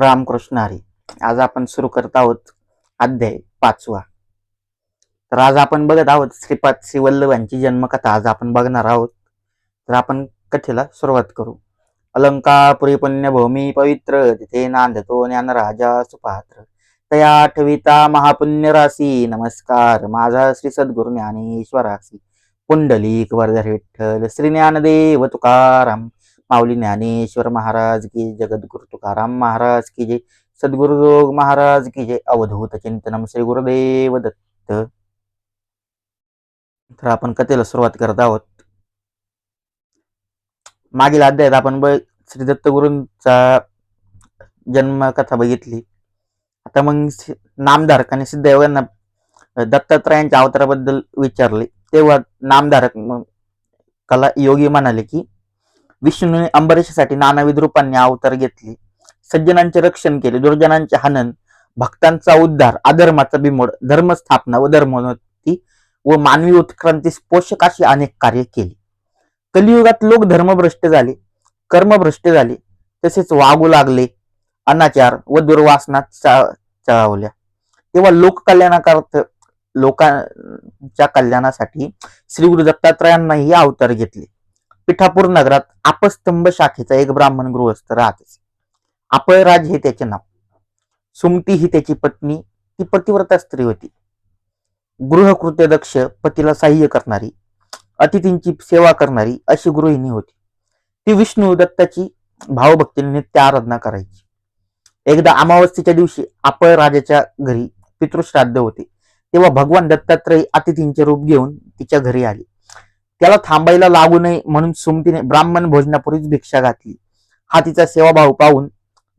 रामकृष्ण हरी. आज आपण सुरू करत आहोत अध्याय पाचवा. तर आज आपण बघत आहोत श्रीपाद श्री यांची जन्मकथा. आज आपण बघणार आहोत. तर आपण कथेला सुरुवात करू. अलंकापुरी पुण्यभूमी पवित्र तिथे नांदतो ज्ञान राजा सुपात्र. तया आठविता महापुण्य राशी नमस्कार. माझा श्री सद्गुरु ज्ञानेश्वरासी पुंडलिक वरदर विठ्ठल श्री ज्ञानदेव तुकाराम. माऊली ज्ञानेश्वर महाराज की जगद्गुरु तुकाराम महाराज की जय. सद्गुरुदेव महाराज की जय. अवधूत चिंतनम श्री गुरुदेव दत्त. तर आपण कथेला सुरुवात करत आहोत. मागील अध्यायात आपण ब श्री दत्तगुरूंचा जन्मकथा बघितली. आता मग नामधारक आणि सिद्धयोगांना दत्तात्रयांच्या अवताराबद्दल विचारले. तेव्हा नामधारक कला योगी म्हणाले की विष्णूने अंबरीषासाठी नानाविध रूपांनी अवतार घेतले. सज्जनांचे रक्षण केले दुर्जनांचे हनन भक्तांचा उद्धार अधर्माचा बिमोड धर्मस्थापना व धर्मोन्नती व मानवी उत्क्रांतीस पोषक अशी अनेक कार्य केली. कलियुगात लोक धर्मभ्रष्ट झाले कर्मभ्रष्ट झाले तसेच वागू लागले अनाचार व दुर्वासनात चा- तेव्हा लोककल्याणाकरत लोकांच्या कल्याणासाठी श्री गुरु दत्तात्रयांनाही अवतार घेतले. पिठापूर नगरात आपस्तंभ शाखेचा एक ब्राह्मण गृहस्थ राहत आपळराज हे त्याचे नाव. सुमती ही त्याची पत्नी ती पतिव्रता स्त्री होती. गृहकृत्य दक्ष पतीला सहाय्य करणारी अतिथींची सेवा करणारी अशी गृहिणी होती. ती विष्णू दत्ताची भावभक्तीने नित्य आराधना करायची. एकदा अमावस्येच्या दिवशी अपय राजाच्या घरी पितृश्राद्ध होते. तेव्हा भगवान दत्तात्रय अतिथींचे रूप घेऊन तिच्या घरी आले. त्याला थांबायला लागू नये म्हणून सुमतीने ब्राह्मण भोजनापूर्वीच भिक्षा घातली. हा तिचा सेवाभाव पाहून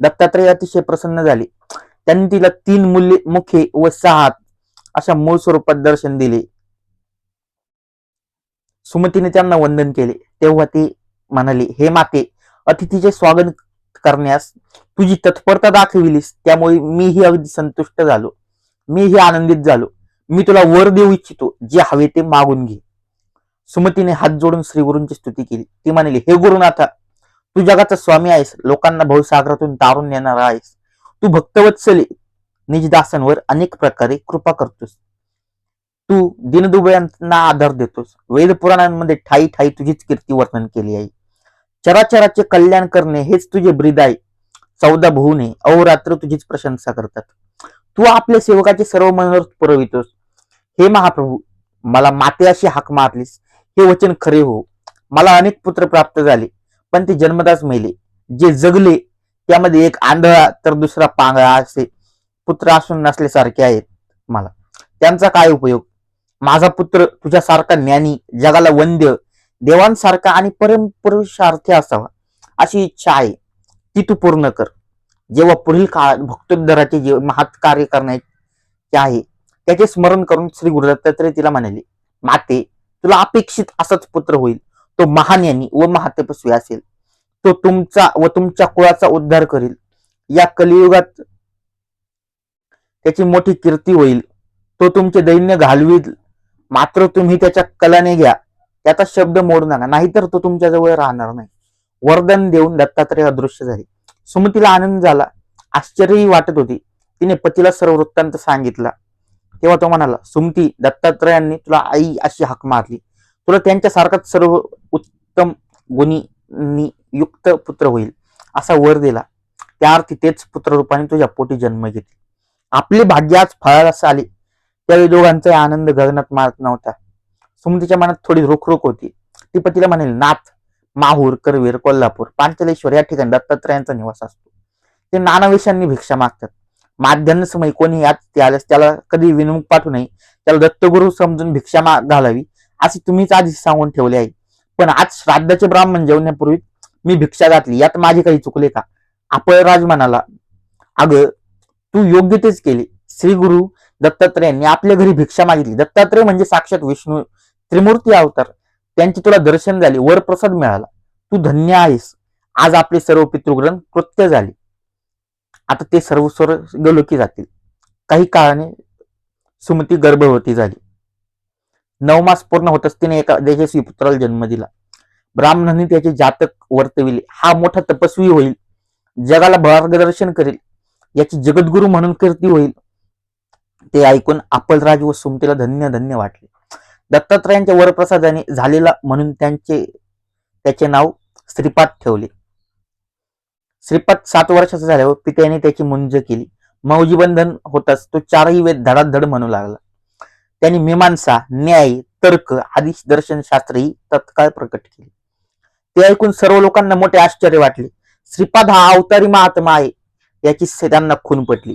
दत्तात्रय अतिशय प्रसन्न झाले. त्यांनी तिला तीन मूल्य मुखे व सहा अशा मूळ स्वरूपात दर्शन दिले. सुमतीने त्यांना वंदन केले. तेव्हा ते म्हणाले हे माते अतिथीचे स्वागत करण्यास तुझी तत्परता दाखविलीस त्यामुळे मीही अगदी संतुष्ट झालो. मीही आनंदित झालो. मी तुला वर देऊ इच्छितो. जे हवे ते मागून घे. सुमतीने हात जोडून श्रीगुरूंची स्तुती केली. ती म्हणाली हे गुरुनाथा तू जगाचा स्वामी आहेस लोकांना भवसागरातून तारून नेणारा आहेस. तू भक्तवत्सली निजदासांवर अनेक प्रकारे कृपा करतोस. तू दिनदुबळ्यांना आधार देतोस. वेद पुराणांमध्ये ठाई ठाई तुझीच कीर्ती वर्णन केली आहे. चराचराचे कल्याण करणे हेच तुझे ब्रीद आहे. चौदा भुवने अहोरात्र तुझीच प्रशंसा करतात. तू आपल्या सेवकाचे सर्व मनोरथ पुरवितोस. हे महाप्रभू मला माते अशी हाक मारलीस. हे वचन खरे हो. मला अनेक पुत्र प्राप्त झाले पण ते जन्मदास मेले. जे जगले त्यामध्ये एक आंधळा तर दुसरा पांगळा असे पुत्र असून नसल्यासारखे आहेत मला. त्यांचा काय उपयोग? माझा पुत्र तुझ्यासारखा ज्ञानी जगाला वंद्य देवांसारखा आणि परमपुरुषार्थी असावा अशी इच्छा आहे. ती तू पूर्ण कर. जेव्हा पुढील काळात भक्तोद्धराचे जे महात कार्य करण्याचे आहे त्याचे स्मरण करून श्री गुरुदत्तात्रय तिला म्हणाले माते तुला अपेक्षित असाच पुत्र होईल. तो महान यांनी व महातपस्वी असेल. तो तुमचा व तुमच्या कुळाचा उद्धार करील. या कलियुगात त्याची मोठी कीर्ती होईल. तो तुमचे दैन्य घालवील. मात्र तुम्ही त्याच्या कलाने घ्या. त्याचा शब्द मोडू नका. नाहीतर तो तुमच्या जवळ राहणार नाही. वरदान देऊन दत्तात्रय अदृश्य झाले. सुमतीला आनंद झाला. आश्चर्यही वाटत होती. तिने पतीला सर्व वृत्तांत सांगितला. तेव्हा तो म्हणाला सुमती दत्तात्रयांनी तुला आई अशी हाक मारली. तुला त्यांच्यासारखाच सर्व उत्तम गुणी युक्त पुत्र होईल असा वर दिला. त्या अर्थी तेच पुत्ररूपाने तुझ्या पोटी जन्म घेतली. आपले भाग्य आज फळास आले. त्यावेळी दोघांचा आनंद गगनात मारत नव्हता. सुमतीच्या मनात थोडी रोखरोख होती. ती पतीला म्हणाली नाथ माहूर करवीर कोल्हापूर पांचलेश्वर या ठिकाणी दत्तात्रयांचा निवास असतो. ते नाना भिक्षा मागतात. माध्यान्ह समय कोणी यात ते आल्यास त्याला कधी विनमुख पाठवू नये त्याला दत्तगुरु समजून भिक्षा मा घालावी असे तुम्हीच आधी सांगून ठेवले आहे. पण आज श्राद्धाचे ब्राह्मण जेवण्यापूर्वी मी भिक्षा घातली यात माझे काही चुकले का? अपयराज म्हणाला अगं तू योग्य तेच केले. श्री गुरु दत्तात्रेयांनी आपल्या घरी भिक्षा मागितली. दत्तात्रय म्हणजे साक्षात विष्णू त्रिमूर्ती अवतार. त्यांची तुला दर्शन झाले वर प्रसाद मिळाला. तू धन्य आहेस. आज आपले सर्व पितृग्रहण कृत्य झाले. आता ते सर्व स्वर्गलोकी जातील. काही काळाने सुमती गर्भवती झाली. नऊ मास पूर्ण होतच तिने एका देशस्वी पुत्राला जन्म दिला. ब्राह्मणांनी त्याचे जातक वर्तविले. हा मोठा तपस्वी होईल. जगाला मार्गदर्शन करेल. याची जगद्गुरु म्हणून कीर्ती होईल. ते ऐकून आपलराज व सुमतीला धन्य धन्य वाटले. दत्तात्रयांच्या वरप्रसादाने झालेला म्हणून त्यांचे त्याचे नाव श्रीपाद ठेवले. श्रीपाद सात वर्षाचा झाल्यावर पित्याने त्याची मुंज केली. मौजी बंधन होताच तो चारही वेद धडाधड म्हणू लागला. त्यांनी मीमांसा न्याय तर्क आदी दर्शनशास्त्रही तत्काळ प्रकट केले. ते ऐकून सर्व लोकांना मोठे आश्चर्य वाटले. श्रीपाद हा अवतारी महात्मा आहे याची से- त्यांना खून पटली.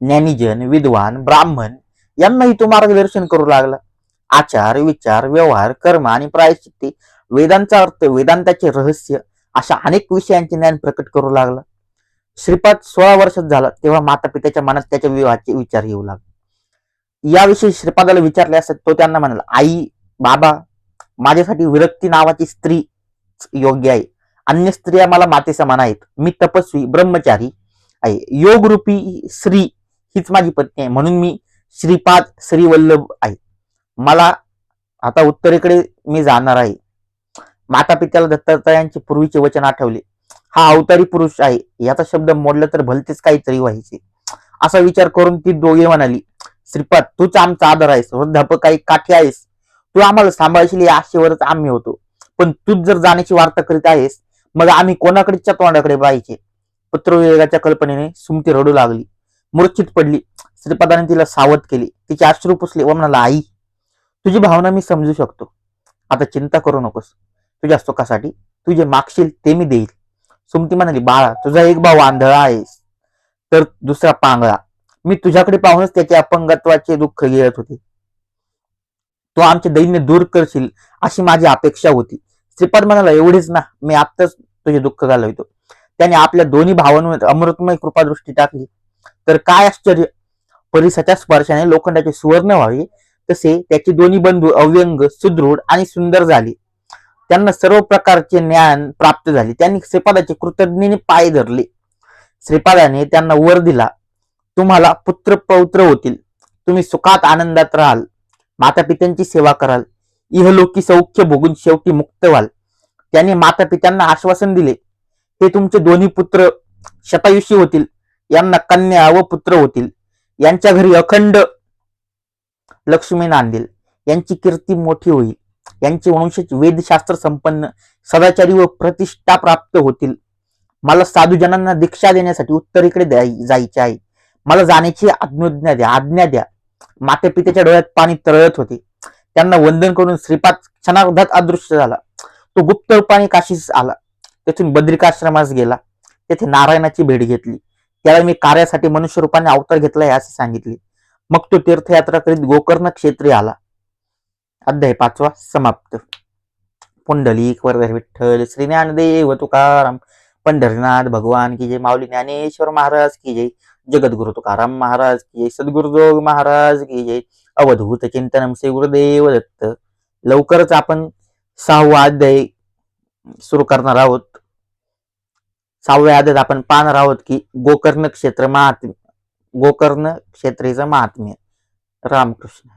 ज्ञानीजन विद्वान ब्राह्मण यांनाही तो मार्गदर्शन करू लागला. आचार विचार व्यवहार कर्म आणि प्रायश्चित्ते वेदांचा अर्थ वेदांताचे रहस्य अशा अनेक विषयांचे ज्ञान प्रकट करू लागला. श्रीपाद सोळा वर्षात झाला तेव्हा माता पित्याच्या मनात त्याच्या विवाहाचे विचार येऊ लागले. याविषयी श्रीपादाला विचारले असत तो त्यांना म्हणाला आई बाबा माझ्यासाठी विरक्ती नावाची स्त्री योग्य आहे. अन्य स्त्रिया मला माते समान आहेत. मी तपस्वी ब्रह्मचारी आहे. योगरूपी स्त्री हीच माझी पत्नी आहे. म्हणून मी श्रीपाद श्रीवल्लभ आहे. मला आता उत्तरेकडे मी जाणार आहे. माता पित्याला दत्तात्रयांचे पूर्वीचे वचन आठवले. हा अवतारी पुरुष आहे. याचा शब्द मोडला तर भलतेच काहीतरी व्हायचे. असा विचार करून ती दोघे म्हणाली श्रीपाद तूच आमचा आदर आहेस. वृद्धापकाई काठी आहेस. तू आम्हाला सांभाळशील या आशेवरच आम्ही होतो. पण तूच जर जाण्याची वार्ता करीत आहेस मग आम्ही कोणाकडेच्या तोंडाकडे पाहिजे पुत्रविवेकाच्या कल्पनेने सुमती रडू लागली. मूर्छित पडली. श्रीपादाने तिला सावध केली. तिचे अश्रू पुसले. व म्हणाला आई तुझी भावना मी समजू शकतो. आता चिंता करू नकोस. तुझ्या सुखासाठी. तू जे मागशील ते मी देईल. सुमती म्हणाली बाळा तुझा एक भाऊ आंधळा आहेस तर दुसरा पांगळा. मी तुझ्याकडे पाहूनच त्याच्या अपंगत्वाचे दुःख गिळत होते. तो आमचे दैन्य दूर करशील अशी माझी अपेक्षा होती. श्रीपाद म्हणाला एवढेच ना मी आत्ताच तुझे दुःख घालवितो. त्याने आपल्या दोन्ही भावांवर अमृतमय कृपादृष्टी टाकली. तर काय आश्चर्य? परिसाच्या स्पर्शाने लोखंडाचे सुवर्ण व्हावे तसे त्याचे दोन्ही बंधू अव्यंग सुदृढ आणि सुंदर झाले. त्यांना सर्व प्रकारचे ज्ञान प्राप्त झाले. त्यांनी श्रीपादाचे कृतज्ञेने पाय धरले. श्रीपादाने त्यांना वर दिला. तुम्हाला पुत्र पौत्र होतील. तुम्ही सुखात आनंदात राहाल. माता पित्यांची सेवा कराल. इहलोकी सौख्य भोगून शेवटी मुक्त व्हाल. त्यांनी माता पित्यांना आश्वासन दिले. हे तुमचे दोन्ही पुत्र शतायुषी होतील. यांना कन्या व पुत्र होतील. यांच्या घरी अखंड लक्ष्मी नांदेल. यांची कीर्ती मोठी होईल. यांचे वंशज वेदशास्त्र संपन्न सदाचारी व प्रतिष्ठा प्राप्त होतील. मला साधूजनांना दीक्षा देण्यासाठी उत्तरेकडे द्याय- जायचे आहे. मला जाण्याची आज्ञा द्या आज्ञा द्या. माते पित्याच्या डोळ्यात पाणी तरळत होते. त्यांना वंदन करून श्रीपाद क्षणार्धात अदृश्य झाला. तो गुप्त रूपाने काशीस आला. तेथून बद्रिकाश्रमास गेला. तेथे नारायणाची भेट घेतली. त्याला मी कार्यासाठी मनुष्य रूपाने अवतार घेतलाय असे सांगितले. मग तो तीर्थयात्रा करीत गोकर्ण क्षेत्री आला. अध्याय पाचवा समाप्त. पुंडलिक वरदर विठ्ठल श्री ज्ञानदेव तुकाराम पंढरीनाथ भगवान की जय माऊली ज्ञानेश्वर महाराज की जय जगद्गुरु तुकाराम महाराज की जय सद्गुरुजोग महाराज की जय अवधूत चिंतनम श्री गुरुदेव दत्त. लवकरच आपण सहावा अध्याय सुरू करणार आहोत. सहाव्या अध्यायात आपण पाहणार आहोत की गोकर्ण क्षेत्र महात्म्य गोकर्ण क्षेत्रेचं महात्म्य. रामकृष्ण.